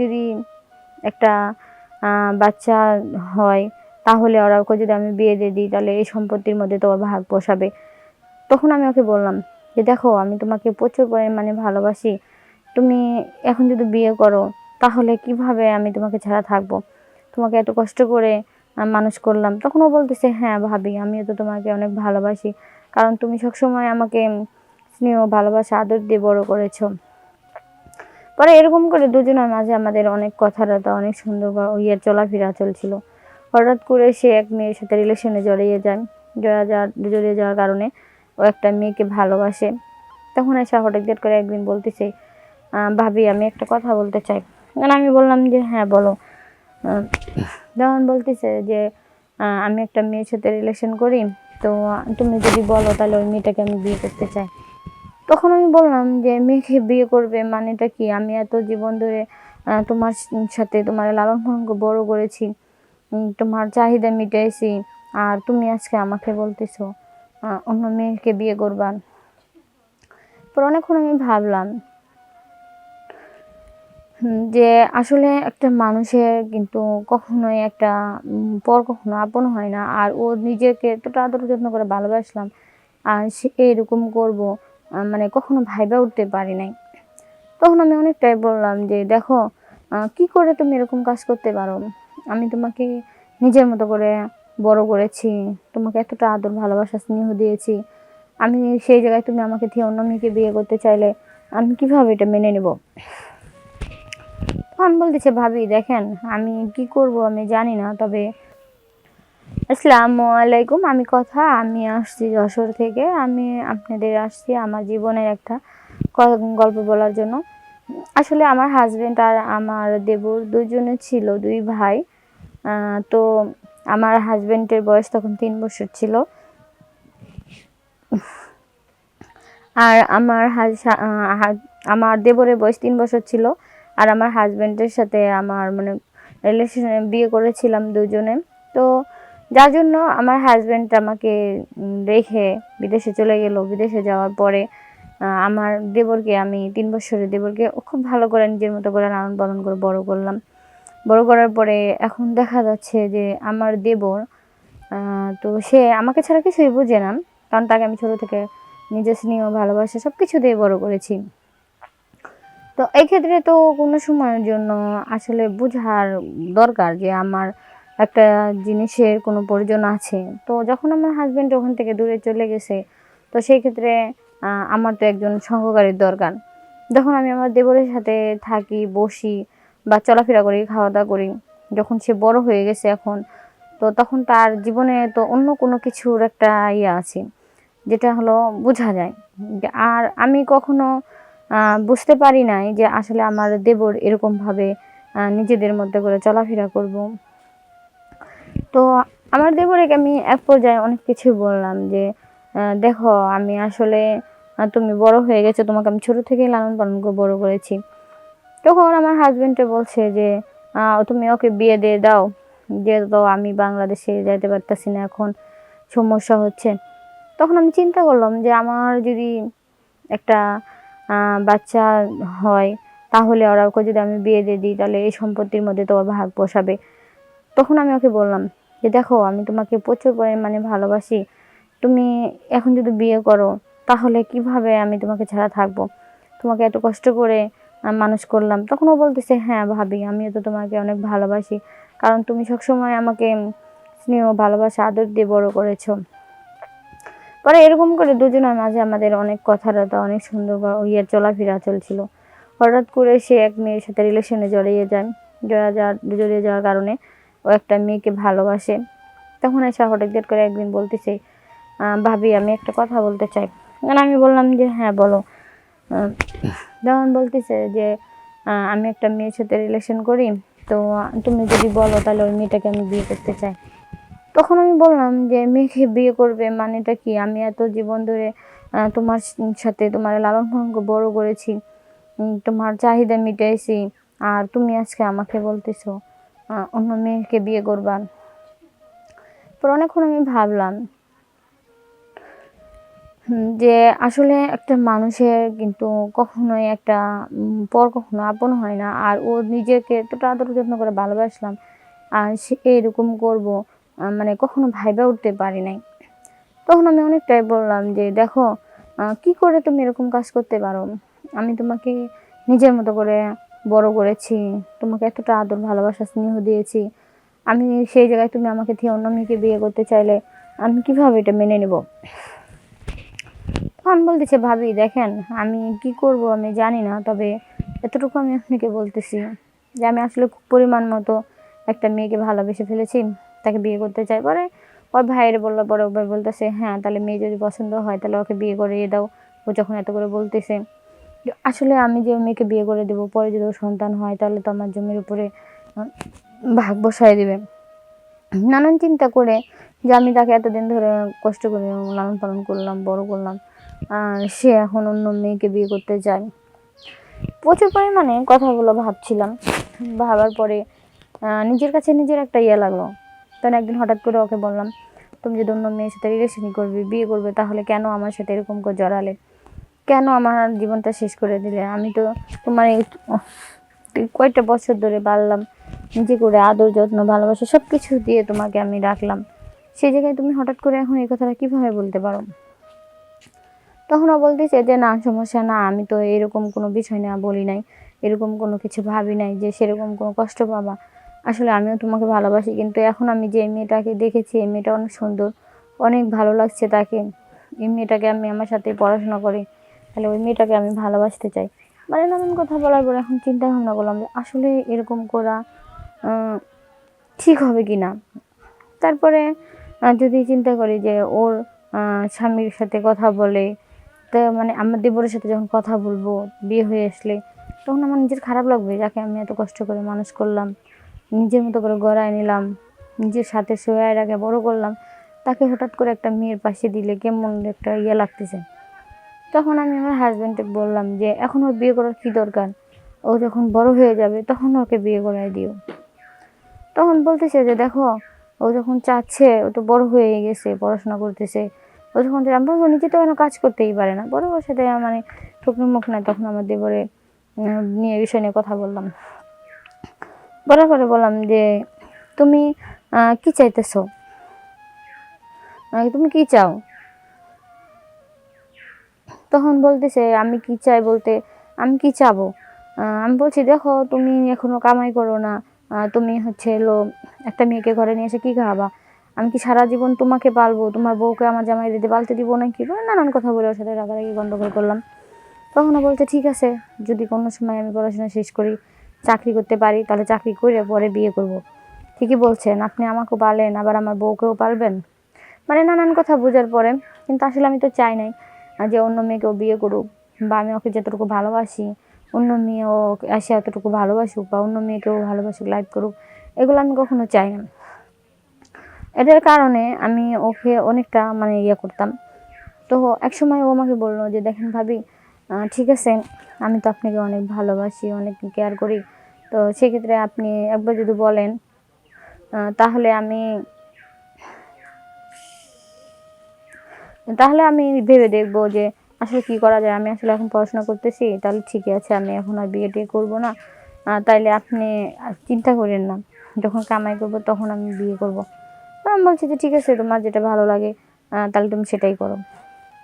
যদি একটা বাচ্চা হয়, তাহলে ওরা ওকে যদি আমি বিয়ে দিয়ে দিই, তাহলে এই সম্পত্তির মধ্যে তোমার ভাগ বসাবে তখন আমি ওকে বললাম যে, দেখো, আমি তোমাকে প্রচুর পরিমাণে ভালোবাসি। তুমি এখন যদি বিয়ে করো, তাহলে কীভাবে আমি তোমাকে ছাড়া থাকব? তোমাকে এত কষ্ট করে মানুষ করলাম। তখন ও বলতেছে হ্যাঁ ভাবি, আমিও তো তোমাকে অনেক ভালোবাসি। কারণ তুমি সবসময় আমাকে স্নেহ, ভালোবাসা, আদর দিয়ে বড় করেছ। পরে এরকম করে দুজনের মাঝে আমাদের অনেক কথাবার্তা, অনেক সুন্দর ইয়ে চলাফেরা চলছিল। হঠাৎ করে সে এক মেয়ের সাথে রিলেশনে জড়িয়ে যায়। জড়া যাওয়ার, জড়িয়ে যাওয়ার কারণে ও একটা মেয়েকে ভালোবাসে। তখন এসে হঠাৎ করে একদিন বলতেছে ভাবি, আমি একটা কথা বলতে চাই। তখন আমি বললাম যে হ্যাঁ বলো। তখন বলতেছে যে আমি একটা মেয়ের সাথে রিলেশন করি। তো তুমি যদি বলো, তাহলে ওই মেয়েটাকে আমি বিয়ে করতে চাই। তখন আমি বললাম যে, মেয়েকে বিয়ে করবে মানেটা কি? আমি এত জীবন ধরে তোমার সাথে তোমার লালন পালন বড় করেছি তোমার চাহিদা মিটাইছি, আর তুমি আজকে আমাকে বলতেছো অন্য মেয়েকে বিয়ে করবা পর অনেকক্ষণ আমি ভাবলাম যে আসলে একটা মানুষের কিন্তু কখনোই একটা পর কখনো আপন হয় না, আর ও নিজেকে এতটা আদর যত্ন করে ভালোবাসলাম, আর সে এরকম করব মানে কখনো ভাইবা উঠতে পারি নাই। তখন আমি অনেকটাই বললাম যে, দেখো কি করে তুমি এরকম কাজ করতে পারো? আমি তোমাকে নিজের মতো করে বড় করেছি, তোমাকে এতটা আদর, ভালোবাসা, স্নেহ দিয়েছি। আমি সেই জায়গায় তুমি আমাকে থেকে অন্য মেয়েকে বিয়ে করতে চাইলে আমি কীভাবে এটা মেনে নেব? তখন বলতেছে, ভাবি, দেখেন, আমি কি করব আমি জানি না, তবে আসসালামু আলাইকুম, আমি কথা, আমি আসছি যশোর থেকে। আমি আপনাদের আসছি আমার জীবনের একটা গল্প বলার জন্য। আসলে আমার হাজবেন্ড আর আমার দেবর দুজনে ছিল, দুই ভাই। তো আমার হাজবেন্ডের বয়স তখন তিন বছর ছিল। আর আমার আমার দেবরের বয়স তিন বছর ছিল। আর আমার হাজবেন্ডের সাথে আমার মানে রিলেশনে বিয়ে করেছিলাম দুজনে। তো যার জন্য আমার হাজব্যান্ড আমাকে রেখে বিদেশে চলে গেল। বিদেশে যাওয়ার পরে আমার দেবরকে আমি তিন বছরের দেবরকে খুব ভালো করে নিজের মতো করে লালন পালন করে বড় করলাম। বড় করার পরে এখন দেখা যাচ্ছে যে আমার দেবর তো সে আমাকে ছাড়া কিছুই বুঝে না, কারণ তাকে আমি ছোটো থেকে নিজের স্নেহ, ভালোবাসা সব কিছু দিয়ে বড় করেছি। তো এই ক্ষেত্রে তো কোনো সময়ের জন্য আসলে বোঝার দরকার যে আমার একটা জিনিসের কোনো প্রয়োজন আছে। তো যখন আমার হাজব্যান্ড ওখান থেকে দূরে চলে গেছে, তো সেই ক্ষেত্রে আমার তো একজন সহকারীর দরকার। যখন আমি আমার দেবরের সাথে থাকি, বসি বা চলাফেরা করি খাওয়া দাওয়া করি, যখন সে বড় হয়ে গেছে এখন, তো তখন তার জীবনে তো অন্য কোনো কিছুর একটা ইয়ে আছে, যেটা হলো বোঝা যায়। আর আমি কখনো বুঝতে পারি নাই যে আসলে আমার দেবর এরকমভাবে নিজেদের মধ্যে করে চলাফেরা করব। তো আমার দেবরকে আমি এক পর্যায়ে অনেক কিছু বললাম যে দেখো, আমি আসলে তুমি বড় হয়ে গেছো, তোমাকে আমি ছোট থেকেই লালন পালন করে বড় করেছি। তখন আমার হাজব্যান্ডে বলছে যে তুমি ওকে বিয়ে দিয়ে দাও। দিয়ে দাও আমি বাংলাদেশে যাইতে পারতেছি না, এখন সমস্যা হচ্ছে। তখন আমি চিন্তা করলাম যে, আমার যদি একটা বাচ্চা হয়, তাহলে ওরা ওকে যদি আমি বিয়ে দিয়ে দিই, তাহলে এই সম্পত্তির মধ্যে তো ওর ভাগ বসাবে তখন আমি ওকে বললাম যে দেখো, আমি তোমাকে প্রচুর পরিমাণে ভালোবাসি। তুমি এখন যদি বিয়ে করো, তাহলে কীভাবে আমি তোমাকে ছাড়া থাকব? তোমাকে এত কষ্ট করে মানুষ করলাম। তখন ও বলতেছে হ্যাঁ ভাবি, আমিও তো তোমাকে অনেক ভালোবাসি। কারণ তুমি সবসময় আমাকে স্নেহ, ভালোবাসা, আদর দিয়ে বড় করেছ। পরে এরকম করে দুজনের মাঝে আমাদের অনেক কথাবার্তা, অনেক সুন্দর ইয়ে চলাফেরা চলছিল। হঠাৎ করে সে এক মেয়ের সাথে রিলেশনে জড়িয়ে যায় জড়া যাওয়ার, জড়িয়ে যাওয়ার কারণে। ও একটা মেয়েকে ভালোবাসে। তখন এসে হঠাৎ করে একদিন বলতেছে ভাবি, আমি একটা কথা বলতে চাই। তখন আমি বললাম যে হ্যাঁ বলো। যেমন বলতেছে যে আমি একটা মেয়ের সাথে রিলেশন করি, তো তুমি যদি বলো তাহলে ওই মেয়েটাকে আমি বিয়ে করতে চাই। তখন আমি বললাম যে, মেয়েকে বিয়ে করবে মানেটা কি? আমি এত জীবন ধরে তোমার সাথে, তোমার লালন পালন বড় করেছি, তোমার চাহিদা মিটাইছি, আর তুমি আজকে আমাকে বলতেছো। অন্য মেয়েকে বিয়ে করবা পর অনেকক্ষণ আমি ভাবলাম যে আসলে একটা মানুষের কিন্তু কখনোই একটা পর কখনো আপন হয় না। আর ও নিজেকে এতটা আদর যত্ন করে ভালোবাসলাম, আর সে এরকম করব মানে কখনো ভাইবা উঠতে পারি নাই। তখন আমি অনেকটাই বললাম যে, দেখো কি করে তুমি এরকম কাজ করতে পারো? আমি তোমাকে নিজের মতো করে বড় করেছি, তোমাকে এতটা আদর, ভালোবাসা, স্নেহ দিয়েছি। আমি সেই জায়গায় তুমি আমাকে থেকে অন্য মেয়েকে বিয়ে করতে চাইলে আমি কীভাবে এটা মেনে নেব? তখন বলতেছে, ভাবি, দেখেন, আমি কি করব আমি জানি না, তবে এতটুকু আমি আপনাকে বলতেছি যে আমি আসলে খুব পরিমাণ মতো একটা মেয়েকে ভালোবেসে ফেলেছি, তাকে বিয়ে করতে চাই। পরে ওর ভাইয়ের বলল পরে ওর ভাই বলতেছে হ্যাঁ তাহলে মেয়ে যদি পছন্দ হয়, তাহলে ওকে বিয়ে করিয়ে দাও। ও যখন এত করে বলতেছে আসলে আমি যে মেয়েকে বিয়ে করে দেবো, পরে যদি সন্তান হয়, তাহলে তো আমার জমির উপরে ভাগ বসায় দেবে। নানান চিন্তা করে যে আমি তাকে এতদিন ধরে কষ্ট করে লালন পালন করলাম, বড় করলাম সে এখন অন্য মেয়েকে বিয়ে করতে চায় প্রচুর পরিমাণে কথাগুলো ভাবছিলাম। ভাবার পরে নিজের কাছে নিজের একটা ইয়ে লাগল। তখন একদিন হঠাৎ করে ওকে বললাম, তুমি যদি অন্য মেয়ের সাথে রিলেশন করবে, বিয়ে করবে, তাহলে কেন আমার সাথে এরকম করে জড়ালে? কেন আমার জীবনটা শেষ করে দিলে? আমি তো তোমার এই কয়েকটা বছর ধরে পারলাম নিজে করে আদর যত্ন, ভালোবাসা সব কিছু দিয়ে তোমাকে আমি রাখলাম। সেই জায়গায় তুমি হঠাৎ করে এখন এই কথাটা কীভাবে বলতে পারো? তখন ও বলতেছে যে, না, সমস্যা না, আমি তো এরকম কোনো বিষয় না বলি নাই, এরকম কোনো কিছু ভাবি নাই যে সেরকম কোনো কষ্ট পাবা। আসলে আমিও তোমাকে ভালোবাসি, কিন্তু এখন আমি যে মেয়েটাকে দেখেছি, এই মেয়েটা অনেক সুন্দর, অনেক ভালো লাগছে তাকে। এই মেয়েটাকে আমি আমার সাথে পড়াশোনা করি তাহলে ওই মেয়েটাকে আমি ভালোবাসতে চাই। মানে নানান কথা বলার পরে এখন চিন্তা ভাবনা করলাম যে আসলে এরকম করা ঠিক হবে কি না তারপরে যদি চিন্তা করি যে ওর স্বামীর সাথে কথা বলে, তো মানে আমার দেবরের সাথে যখন কথা বলব, বিয়ে হয়ে আসলে, তখন আমার নিজের খারাপ লাগবে, যাকে আমি এত কষ্ট করে মানুষ করলাম, নিজের মতো করে গড়ায় নিলাম, নিজের সাথে শোয়ার আগে বড় করলাম, তাকে হঠাৎ করে একটা মেয়ের পাশে দিলে কেমন একটা ইয়ে লাগতেছে। তখন আমি আমার হাজব্যান্ডকে বললাম যে, এখন ওর বিয়ে করার কী দরকার? ও যখন বড় হয়ে যাবে, তখন ওকে বিয়ে করায় দিও। তখন বলতেছে যে, দেখো, ও যখন চাচ্ছে, ও তো বড় হয়ে গেছে, পড়াশোনা করতেছে। ও যখন আমরা নিজে তো কোনো কাজ করতেই পারে না। বড় ওর সাথে মানে ঠুকনো মুখ নাই, তখন আমার দেবরে নিয়ে বিষয় নিয়ে কথা বললাম। বলার পরে বললাম যে, তুমি কি চাইতেছো? তুমি কি চাও? তখন বলতেছে, আমি কি চাই বলতে? আমি কি চাবো? আমি বলছি, দেখো, তুমি এখনও কামাই করো না। তুমি হচ্ছে এলো একটা মেয়েকে ঘরে নিয়ে এসে কি খাওয়াবা? আমি কি সারা জীবন তোমাকে পালবো? তোমার বউকে আমার জামাই দিতে পালতে দিব নাকি? বলে নানান কথা বলে ওর সাথে রাগারাগি, গন্ডগোল করলাম। তখন ও বলছে, ঠিক আছে, যদি কোনো সময় আমি পড়াশোনা শেষ করি, চাকরি করতে পারি, তাহলে চাকরি করে পরে বিয়ে করব। ঠিকই বলছেন, আপনি আমাকেও পালেন, আবার আমার বউকেও পালবেন? মানে নানান কথা বোঝার পরে, কিন্তু আসলে আমি তো চাই নাই। যে অন্য মেয়েকেও বিয়ে করুক বা আমি ওকে যতটুকু ভালোবাসি, অন্য মেয়ে মেয়েও এসে এতটুকু ভালোবাসুক বা অন্য মেয়েকেও ভালোবাসুক লাইফ করুক, এগুলো আমি কখনো চাই না। এটার কারণে আমি ওকে অনেকটা মানে ইয়ে করতাম। তো একসময় ও আমাকে বলল যে, দেখেন ভাবি ঠিক আছে, আমি তো আপনাকে অনেক ভালোবাসি, অনেক কেয়ার করি। তো সেক্ষেত্রে আপনি একবার যদি বলেন তাহলে আমি তাহলে আমি ভেবে দেখব যে আসলে কি করা যায়। আমি আসলে এখন পড়াশোনা করতেছি, তাহলে ঠিকই আছে, আমি এখন আর বিয়ে টিয়ে করব না। তাইলে আপনি চিন্তা করেন না, যখন কামাই করব তখন আমি বিয়ে করব। আমি বলছি যে ঠিক আছে, তোমার যেটা ভালো লাগে তাহলে তুমি সেটাই করো।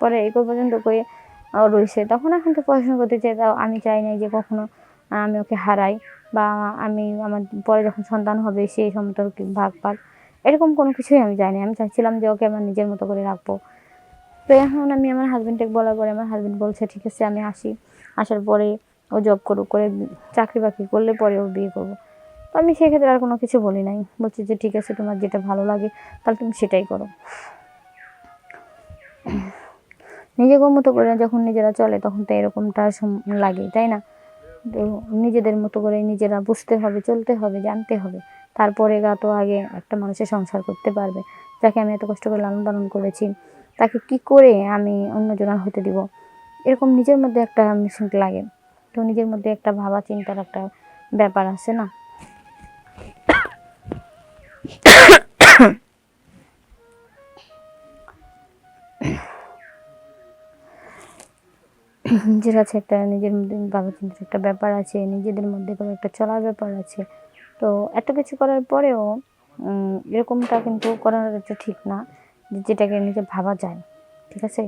পরে এই পর্যন্ত করে রয়েছে। তখন এখন তো পড়াশোনা করতে চাই তাও আমি চাই নাই যে কখনো আমি ওকে হারাই বা আমি আমার পরে যখন সন্তান হবে সেই সমতর ভাগ পাক। এরকম কোনো কিছুই আমি চাই না আমি চাইছিলাম যে ওকে আমার নিজের মতো করে রাখব। তো এখন আমি আমার হাজব্যান্ডকে বলার পরে আমার হাজব্যান্ড বলছে, ঠিক আছে, আমি আসি। আসার পরে ও জব করুক, করে চাকরি বাকরি করলে পরে ও বিয়ে করব। তো আমি সেক্ষেত্রে আর কোনো কিছু বলি নাই। বলছি যে, ঠিক আছে, তোমার যেটা ভালো লাগে, তাহলে তুমি সেটাই করো। নিজেদের মতো করে যখন নিজেরা চলে, তখন তো এরকমটা লাগে, তাই না? তো নিজেদের মতো করে নিজেরা বুঝতে হবে, চলতে হবে, জানতে হবে। তারপরে গা তো আগে একটা মানুষের সংসার করতে পারবে। যাকে আমি এত কষ্ট করে লালন পালন করেছি। তাকে কি করে আমি অন্যজনের হতে দিব? এরকম নিজের মধ্যে একটা মিশন লাগে। তো নিজের মধ্যে একটা ভাবা চিন্তার একটা ব্যাপার আছে না? নিজের কাছে একটা নিজের মধ্যে ভাবা চিন্তার একটা ব্যাপার আছে। নিজেদের মধ্যে কোনো একটা চলার ব্যাপার আছে। তো এত কিছু করার পরেও এরকমটা কিন্তু করাটা ঠিক না যেটাকে নিজে ভাবা যায়, ঠিক আছে?